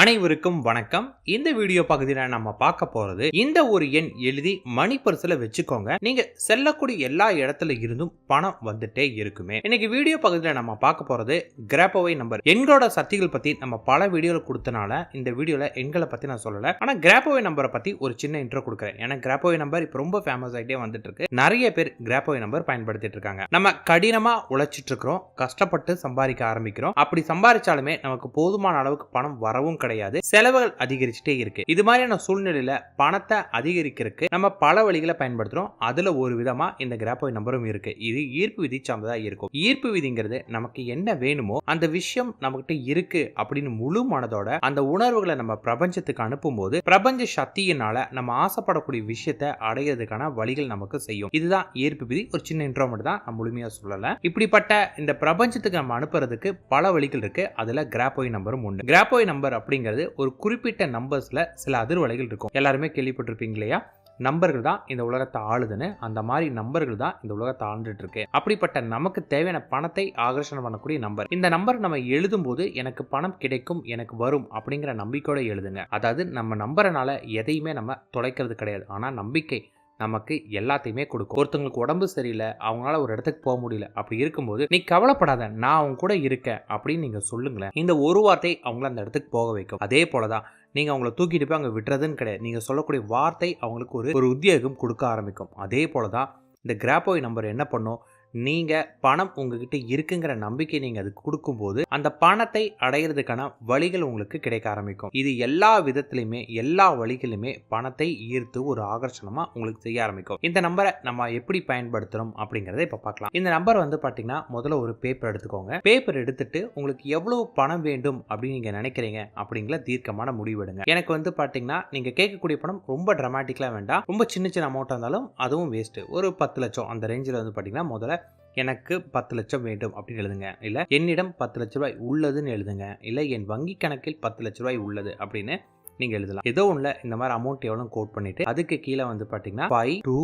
அனைவருக்கும் வணக்கம். இந்த வீடியோ பகுதியில் நம்ம பார்க்க போறது இந்த ஒரு எண் எழுதி மணி பர்ஸ்ல வச்சுக்கோங்க. நீங்க செல்லக்கூடிய எல்லா இடத்துல இருந்தும் பணம் வந்துட்டே இருக்குமே. இன்னைக்கு வீடியோ பகுதியில் நம்ம பார்க்க போறது கிராப்போவை நம்பர் எண்களோட சக்திகள் பத்தி நம்ம பல வீடியோல கொடுத்தனால இந்த வீடியோல எண்களை பத்தி நான் சொல்லல. ஆனா கிராப்போவை நம்பரை பத்தி ஒரு சின்ன இன்ட்ரோ கொடுக்குறேன். ஏன்னா கிராப்போவை நம்பர் இப்போ ரொம்ப ஃபேமஸ் ஆகிட்டே வந்துட்டு இருக்கு. நிறைய பேர் கிராப்போவை நம்பர் பயன்படுத்திட்டு இருக்காங்க. நம்ம கடினமா உழைச்சிட்டு இருக்கிறோம். கஷ்டப்பட்டு சம்பாதிக்க ஆரம்பிக்கிறோம். அப்படி சம்பாதிச்சாலுமே நமக்கு போதுமான அளவுக்கு பணம் வரவும் கிடையாது. செலவுகள் அதிகரிச்சுட்டே இருக்கு. இது மாதிரியான சூழ்நிலையில பணத்தை அதிகரிக்கிறதுக்கு நம்ம பல வழிகளை பயன்படுத்துறோம். அதுல ஒரு விதமா இந்த கிராப்போய் நம்பரும் இருக்கு. இது ஈர்ப்பு விதி சார்ந்ததா இருக்கும். ஈர்ப்பு விதிங்கிறது நமக்கு என்ன வேணுமோ அந்த விஷயம் நம்மகிட்ட இருக்கு அப்படின்னு முழு மனதோட அந்த உணர்வுகளை நம்ம பிரபஞ்சத்துக்கு அனுப்பும்போது பிரபஞ்ச சக்தியினால நம்ம ஆசைப்படக்கூடிய விஷயத்தை அடையிறதுக்கான வழிகள் நமக்கு செய்யும். இதுதான் ஈர்ப்பு விதி. ஒரு சின்ன இன்ட்ரோ மட்டும் தான் நான் முழுமையா சொல்லல. இப்படிப்பட்ட இந்த பிரபஞ்சத்துக்கு நம்ம அனுப்புறதுக்கு பல வழிகள் இருக்கு. அதுல கிராப்போய் நம்பரும் ஒன்று கிராப்போய் நம்பர் அப்படி அப்படிங்கிறது ஒரு குறிப்பிட்ட நம்பர்ஸ்ல சில அதிர்வலைகள் இருக்கும். எல்லாருமே கேள்விப்பட்டிருப்பீங்க இல்லையா? நம்பர்கள் தான் இந்த உலகத்தை ஆளுதுன்னு அந்த மாதிரி நம்பர்கள் தான் இந்த உலகத்தை ஆண்டுட்டு இருக்கு அப்படிப்பட்ட நமக்கு தேவையான பணத்தை ஆகர்ஷணம் பண்ணக்கூடிய நம்பர் இந்த நம்பர் நம்ம எழுதும் போது எனக்கு பணம் கிடைக்கும் எனக்கு வரும் அப்படிங்கிற நம்பிக்கையோட எழுதுங்க. அதாவது நம்ம நம்புறனால எதையுமே நம்ம தொலைக்கிறது கிடையாது. ஆனால் நம்பிக்கை நமக்கு எல்லாத்தையுமே கொடுக்கும். ஒருத்தவங்களுக்கு உடம்பு சரியில்லை அவங்களால ஒரு இடத்துக்கு போக முடியல அப்படி இருக்கும்போது நீ கவலைப்படாத நான் அவங்க கூட இருக்கேன் அப்படின்னு நீங்க சொல்லுங்களேன். இந்த ஒரு வார்த்தை அவங்கள அந்த இடத்துக்கு போக வைக்கும். அதே போலதான் நீங்க அவங்கள தூக்கிட்டு போய் அங்க விட்டுறதுன்னு கிடையாது. நீங்க சொல்லக்கூடிய வார்த்தை அவங்களுக்கு ஒரு ஒரு உத்தியோகம் கொடுக்க ஆரம்பிக்கும். அதே போலதான் இந்த கிராப்போய் நம்பர் என்ன பண்ணும்? நீங்கள் பணம் உங்ககிட்ட இருக்குங்கிற நம்பிக்கை நீங்கள் அதுக்கு கொடுக்கும்போது அந்த பணத்தை அடையிறதுக்கான வழிகள் உங்களுக்கு கிடைக்க ஆரம்பிக்கும். இது எல்லா விதத்திலுமே எல்லா வழிகளிலுமே பணத்தை ஈர்த்து ஒரு ஆகர்ஷணமாக உங்களுக்கு செய்ய ஆரம்பிக்கும். இந்த நம்பரை நம்ம எப்படி பயன்படுத்துறோம் அப்படிங்கிறத இப்போ பார்க்கலாம். இந்த நம்பர் வந்து பார்த்தீங்கன்னா முதல்ல ஒரு பேப்பர் எடுத்துக்கோங்க. பேப்பர் எடுத்துட்டு உங்களுக்கு எவ்வளவு பணம் வேண்டும் அப்படின்னு நீங்கள் நினைக்கிறீங்க அப்படிங்கிற தீர்க்கமான முடிவெடுங்க எனக்கு வந்து பார்த்தீங்கன்னா நீங்கள் கேட்கக்கூடிய பணம் ரொம்ப டிராமாட்டிக்கலா வேண்டாம். ரொம்ப சின்ன சின்ன அமௌண்ட் இருந்தாலும் அதுவும் வேஸ்ட்டு ஒரு பத்து லட்சம் அந்த ரேஞ்சில் வந்து பார்த்தீங்கன்னா முதல்ல எனக்கு பத்து லட்சம் வேண்டும் அப்படின்னு எழுதுங்க. இல்லை என்னிடம் பத்து லட்ச ரூபாய் உள்ளதுன்னு எழுதுங்க. இல்லை என் வங்கி கணக்கில் பத்து லட்ச ரூபாய் உள்ளது அப்படின்னு நீங்கள் எழுதலாம். ஏதோ ஒன்றில் இந்த மாதிரி அமௌண்ட் எவ்வளோ கோட் பண்ணிவிட்டு அதுக்கு கீழே வந்து பார்த்தீங்கன்னா five two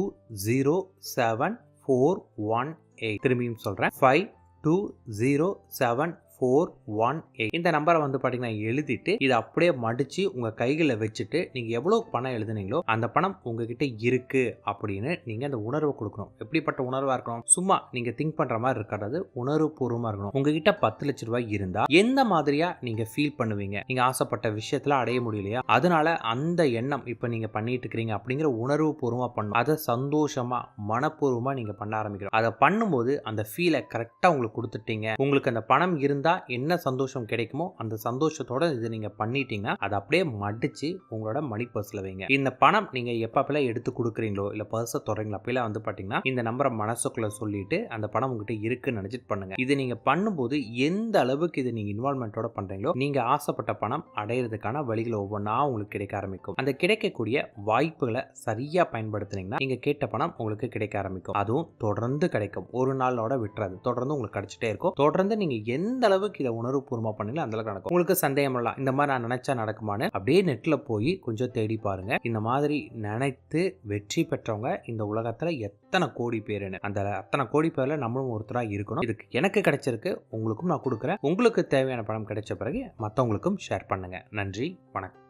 zero seven four one eight திரும்பியும் சொல்கிறேன் five two zero seven four one eight இந்த நம்பரை வந்து பார்த்தீங்கன்னா எழுதிட்டு இதை அப்படியே மடித்து உங்கள் கைகளில் வச்சுட்டு நீங்கள் எவ்வளோ பணம் எழுதுனீங்களோ அந்த பணம் உங்ககிட்ட இருக்குது அப்படின்னு நீங்கள் அந்த உணர்வை கொடுக்கணும். எப்படிப்பட்ட உணர்வாக இருக்கணும்? சும்மா நீங்கள் திங்க் பண்ணுற மாதிரி இருக்கிறது உணர்வு பூர்வமாக இருக்கணும். உங்ககிட்ட பத்து லட்ச ரூபாய் இருந்தால் எந்த மாதிரியாக நீங்கள் ஃபீல் பண்ணுவீங்க? நீங்கள் ஆசைப்பட்ட விஷயத்தில் அடைய முடியலையா? அதனால அந்த எண்ணம் இப்போ நீங்கள் பண்ணிட்டு இருக்கிறீங்க அப்படிங்கிற உணர்வு பூர்வமாக பண்ணணும். அதை சந்தோஷமாக மனப்பூர்வமாக நீங்கள் பண்ண ஆரம்பிக்கணும். அதை பண்ணும்போது அந்த ஃபீலை கரெக்டாக உங்களுக்கு கொடுத்துட்டீங்க. உங்களுக்கு அந்த பணம் இருந்தால் என்ன சந்தோஷம் கிடைக்குமோ அந்த சந்தோஷத்தோட இது நீங்க பண்ணிட்டீங்கன்னா அதை அப்படியே மடிச்சு உங்களோட மணி பர்ஸில் வைங்க. இந்த பணம் நீங்கள் எப்பப்பெல்லாம் எடுத்து கொடுக்குறீங்களோ இல்ல பர்ஸை தொடறீங்களோ அப்பெல்லாம் வந்து பார்த்தீங்கன்னா இந்த நம்பரை மனசுக்குள்ள சொல்லிட்டு அந்த பணம் உங்ககிட்ட இருக்குன்னு நினைச்சிட்டு பண்ணுங்க. இது நீங்க பண்ணும்போது எந்த அளவுக்கு இது நீங்கள் இன்வால்மெண்ட்டோட பண்றீங்களோ நீங்கள் ஆசைப்பட்ட பணம் அடையிறதுக்கான வழிகளை ஒவ்வொன்றா உங்களுக்கு கிடைக்க ஆரம்பிக்கும். அந்த கிடைக்கக்கூடிய வாய்ப்புகளை சரியா பயன்படுத்துனீங்கன்னா நீங்க கேட்ட பணம் உங்களுக்கு கிடைக்க ஆரம்பிக்கும். அதுவும் தொடர்ந்து கிடைக்கும். ஒரு நாளோட விட்டுறது. தொடர்ந்து உங்களுக்கு கிடைச்சிட்டே இருக்கும். தொடர்ந்து நீங்க எந்த அளவுக்கு இதை உணர்வுபூர்வமாக பண்ணல அந்த அளவுக்கு நடக்கும். உங்களுக்கு சந்தேகம் இல்லை இந்த மாதிரி நான் நினைச்சா நடக்குமான்னு அப்படியே நெட்டில் போய் கொஞ்சம் தேடி பாருங்க. இந்த மாதிரி நினைத்து வெற்றி பெற்றவங்க இந்த உலகத்தில் எத்தனை கோடி பேருன்னு அந்த அத்தனை கோடி பேர்ல நம்மளும் ஒருத்தராக இருக்கணும். இதுக்கு எனக்கு கிடைச்சிருக்கு உங்களுக்கும் நான் கொடுக்குறேன். உங்களுக்கு தேவையான பணம் கிடைச்ச பிறகு மற்றவங்களுக்கும் ஷேர் பண்ணுங்க. நன்றி வணக்கம்.